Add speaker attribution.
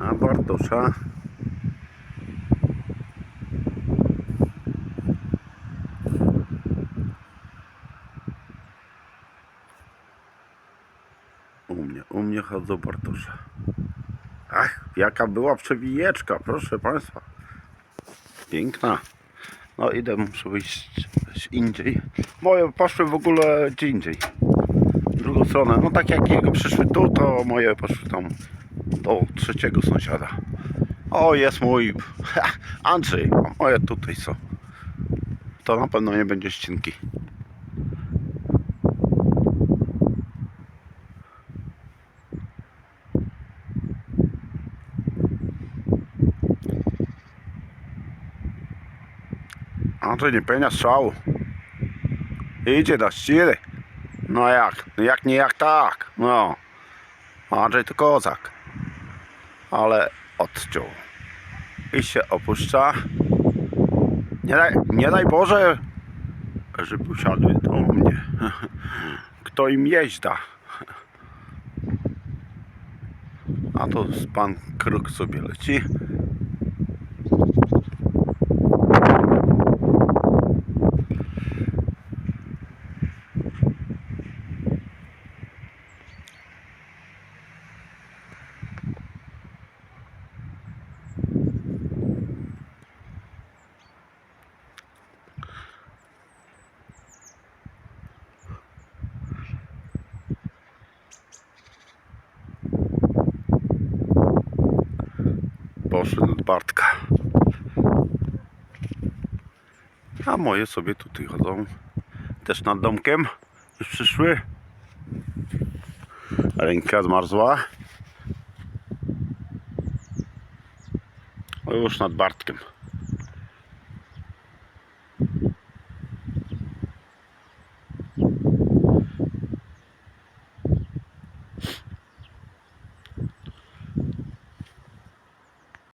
Speaker 1: A Bartosza. U mnie, u mnie chodzą Bartosza. Ach, jaka była przewijeczka, proszę Państwa. Piękna. No idę, muszę wyjść indziej. Moje poszły w ogóle gdzie indziej. W drugą stronę. No tak jak jego przyszły tu, to moje poszły tam do trzeciego sąsiada. O, jest mój ha, Andrzej. Moje tutaj są. To na pewno nie będzie ścinki. Andrzej nie pełnia strzału. Idzie na ściny. No jak? No jak nie jak tak. No. Andrzej to kozak. Ale odciął. I się opuszcza. Nie daj, nie daj Boże, żeby usiadły do mnie. Kto im jeźda. A to pan kruk sobie leci. Poszedł od Bartka. A moje sobie tutaj chodzą. Też nad domkiem. Już przyszły. Ręka zmarzła. O, już nad Bartkiem.